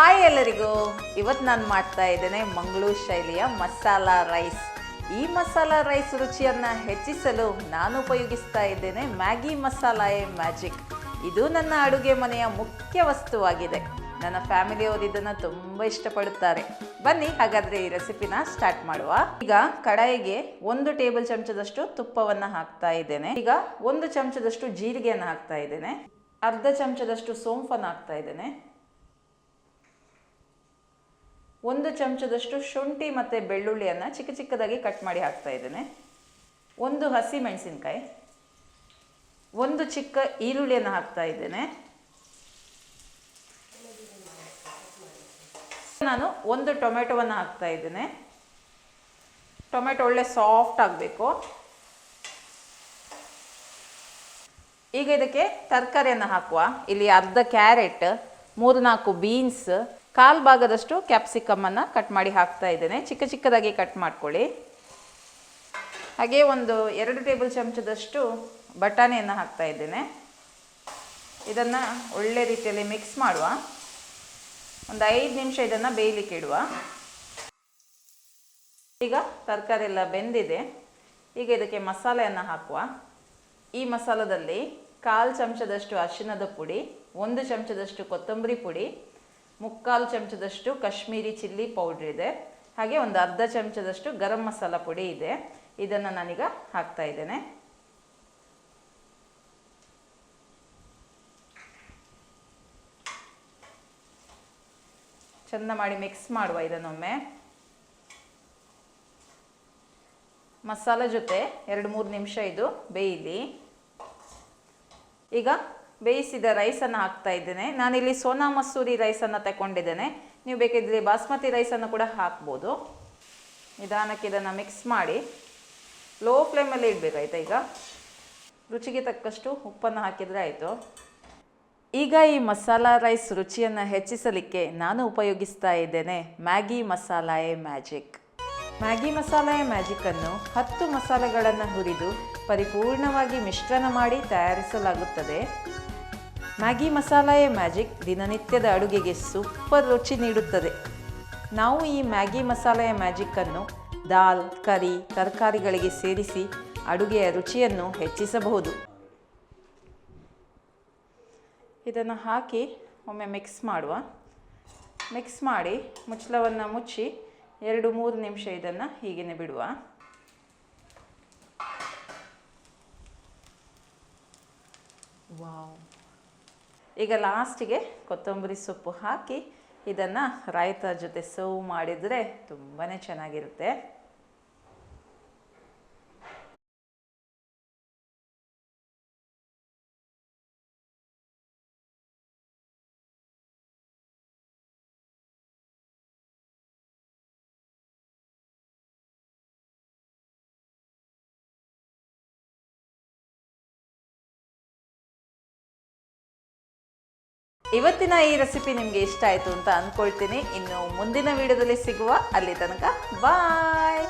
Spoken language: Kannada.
ಹಾಯ್ ಎಲ್ಲರಿಗೂ. ಇವತ್ತು ನಾನು ಮಾಡ್ತಾ ಇದ್ದೇನೆ ಮಂಗಳೂರು ಶೈಲಿಯ ಮಸಾಲ ರೈಸ್. ಈ ಮಸಾಲ ರೈಸ್ ರುಚಿಯನ್ನು ಹೆಚ್ಚಿಸಲು ನಾನು ಉಪಯೋಗಿಸ್ತಾ ಇದ್ದೇನೆ ಮ್ಯಾಗಿ ಮಸಾಲ ಎ ಮ್ಯಾಜಿಕ್. ಇದು ನನ್ನ ಅಡುಗೆ ಮನೆಯ ಮುಖ್ಯ ವಸ್ತುವಾಗಿದೆ. ನನ್ನ ಫ್ಯಾಮಿಲಿಯವರು ಇದನ್ನು ತುಂಬ ಇಷ್ಟಪಡುತ್ತಾರೆ. ಬನ್ನಿ, ಹಾಗಾದರೆ ಈ ರೆಸಿಪಿನ ಸ್ಟಾರ್ಟ್ ಮಾಡುವ. ಈಗ ಕಡಾಯಿಗೆ ಒಂದು ಟೇಬಲ್ ಚಮಚದಷ್ಟು ತುಪ್ಪವನ್ನು ಹಾಕ್ತಾ ಇದ್ದೇನೆ. ಈಗ ಒಂದು ಚಮಚದಷ್ಟು ಜೀರಿಗೆಯನ್ನು ಹಾಕ್ತಾ ಇದ್ದೇನೆ. ಅರ್ಧ ಚಮಚದಷ್ಟು ಸೋಂಫನ್ನು ಹಾಕ್ತಾ ಇದ್ದೇನೆ. ಒಂದು ಚಮಚದಷ್ಟು ಶುಂಠಿ ಮತ್ತು ಬೆಳ್ಳುಳ್ಳಿಯನ್ನು ಚಿಕ್ಕ ಚಿಕ್ಕದಾಗಿ ಕಟ್ ಮಾಡಿ ಹಾಕ್ತಾ ಇದ್ದೇನೆ. ಒಂದು ಹಸಿ ಮೆಣಸಿನ್ಕಾಯಿ, ಒಂದು ಚಿಕ್ಕ ಈರುಳ್ಳಿಯನ್ನು ಹಾಕ್ತಾ ಇದ್ದೇನೆ. ನಾನು ಒಂದು ಟೊಮೆಟೊವನ್ನು ಹಾಕ್ತಾ ಇದ್ದೇನೆ. ಟೊಮೆಟೊ ಒಳ್ಳೆ ಸಾಫ್ಟ್ ಆಗಬೇಕು. ಈಗ ಇದಕ್ಕೆ ತರಕಾರಿಯನ್ನು ಹಾಕುವ. ಇಲ್ಲಿ ಅರ್ಧ ಕ್ಯಾರೆಟ್ ಮೂರು ನಾಲ್ಕು ಬೀನ್ಸ್ ಕಾಲು ಭಾಗದಷ್ಟು ಕ್ಯಾಪ್ಸಿಕಮನ್ನು ಕಟ್ ಮಾಡಿ ಹಾಕ್ತಾ ಇದ್ದೇನೆ. ಚಿಕ್ಕ ಚಿಕ್ಕದಾಗಿ ಕಟ್ ಮಾಡ್ಕೊಳ್ಳಿ. ಹಾಗೆ ಒಂದು ಎರಡು ಟೇಬಲ್ ಚಮಚದಷ್ಟು ಬಟಾಣಿಯನ್ನು ಹಾಕ್ತಾ ಇದ್ದೇನೆ. ಇದನ್ನು ಒಳ್ಳೆ ರೀತಿಯಲ್ಲಿ ಮಿಕ್ಸ್ ಮಾಡುವ. ಒಂದು ಐದು ನಿಮಿಷ ಇದನ್ನು ಬೇಯಲಿಕ್ಕೆ ಇಡುವ. ಈಗ ತರಕಾರಿ ಎಲ್ಲ ಬೆಂದಿದೆ. ಈಗ ಇದಕ್ಕೆ ಮಸಾಲೆಯನ್ನು ಹಾಕುವ. ಈ ಮಸಾಲದಲ್ಲಿ ಕಾಲು ಚಮಚದಷ್ಟು ಅರಿಶಿಣದ ಪುಡಿ, ಒಂದು ಚಮಚದಷ್ಟು ಕೊತ್ತಂಬರಿ ಪುಡಿ ಮುಕ್ಕಾಲು ಚಮಚದಷ್ಟು ಕಾಶ್ಮೀರಿ ಚಿಲ್ಲಿ ಪೌಡ್ರ್ ಇದೆ. ಹಾಗೆ ಒಂದು ಅರ್ಧ ಚಮಚದಷ್ಟು ಗರಂ ಮಸಾಲ ಪುಡಿ ಇದೆ. ಇದನ್ನು ನಾನೀಗ ಹಾಕ್ತಾ ಇದ್ದೇನೆ. ಚೆಂದ ಮಾಡಿ ಮಿಕ್ಸ್ ಮಾಡುವ ಇದನ್ನೊಮ್ಮೆ. ಮಸಾಲ ಜೊತೆ ಎರಡು ಮೂರು ನಿಮಿಷ ಇದು ಬೇಯಲಿ. ಈಗ ಬೇಯಿಸಿದ ರೈಸನ್ನು ಹಾಕ್ತಾ ಇದ್ದೇನೆ. ನಾನಿಲ್ಲಿ ಸೋನಾ ಮಸೂರಿ ರೈಸನ್ನು ತಗೊಂಡಿದ್ದೇನೆ. ನೀವು ಬೇಕಿದ್ರೆ ಬಾಸ್ಮತಿ ರೈಸನ್ನು ಕೂಡ ಹಾಕ್ಬೋದು. ನಿಧಾನಕ್ಕೆ ಇದನ್ನು ಮಿಕ್ಸ್ ಮಾಡಿ. ಲೋ ಫ್ಲೇಮಲ್ಲಿ ಇಡಬೇಕಾಯ್ತಾ ಈಗ? ರುಚಿಗೆ ತಕ್ಕಷ್ಟು ಉಪ್ಪನ್ನು ಹಾಕಿದರೆ ಆಯಿತು. ಈಗ ಈ ಮಸಾಲ ರೈಸ್ ರುಚಿಯನ್ನು ಹೆಚ್ಚಿಸಲಿಕ್ಕೆ ನಾನು ಉಪಯೋಗಿಸ್ತಾ ಇದ್ದೇನೆ. Maggi masala a magic. Maggi masala a ಮ್ಯಾಜಿಕ್ಕನ್ನು ಹತ್ತು ಮಸಾಲೆಗಳನ್ನು ಹುರಿದು ಪರಿಪೂರ್ಣವಾಗಿ ಮಿಶ್ರಣ ಮಾಡಿ ತಯಾರಿಸಲಾಗುತ್ತದೆ. ಮ್ಯಾಗಿ ಮಸಾಲೆಯ ಮ್ಯಾಜಿಕ್ ದಿನನಿತ್ಯದ ಅಡುಗೆಗೆ ಸೂಪರ್ ರುಚಿ ನೀಡುತ್ತದೆ. ನಾವು ಈ ಮ್ಯಾಗಿ ಮಸಾಲೆಯ ಮ್ಯಾಜಿಕ್ಕನ್ನು ದಾಲ್, ಕರಿ, ತರಕಾರಿಗಳಿಗೆ ಸೇರಿಸಿ ಅಡುಗೆಯ ರುಚಿಯನ್ನು ಹೆಚ್ಚಿಸಬಹುದು. ಇದನ್ನು ಹಾಕಿ ಒಮ್ಮೆ ಮಿಕ್ಸ್ ಮಾಡುವ. ಮಿಕ್ಸ್ ಮಾಡಿ ಮುಚ್ಚಳವನ್ನು ಮುಚ್ಚಿ ಎರಡು ಮೂರು ನಿಮಿಷ ಇದನ್ನು ಹೀಗೇ ಬಿಡುವ. ವಾವ್. ಈಗ ಲಾಸ್ಟಿಗೆ ಕೊತ್ತಂಬರಿ ಸೊಪ್ಪು ಹಾಕಿ ಇದನ್ನು ರಾಯ್ತ ಜೊತೆ ಸರ್ವ್ ಮಾಡಿದರೆ ತುಂಬಾ ಚೆನ್ನಾಗಿರುತ್ತೆ. ಇವತ್ತಿನ ಈ ರೆಸಿಪಿ ನಿಮಗೆ ಇಷ್ಟ ಆಯಿತು ಅಂತ ಅಂದ್ಕೊಳ್ತೀನಿ ಇನ್ನು ಮುಂದಿನ ವಿಡಿಯೋದಲ್ಲಿ ಸಿಗುವ ಅಲ್ಲಿ ತನಕ ಬಾಯ್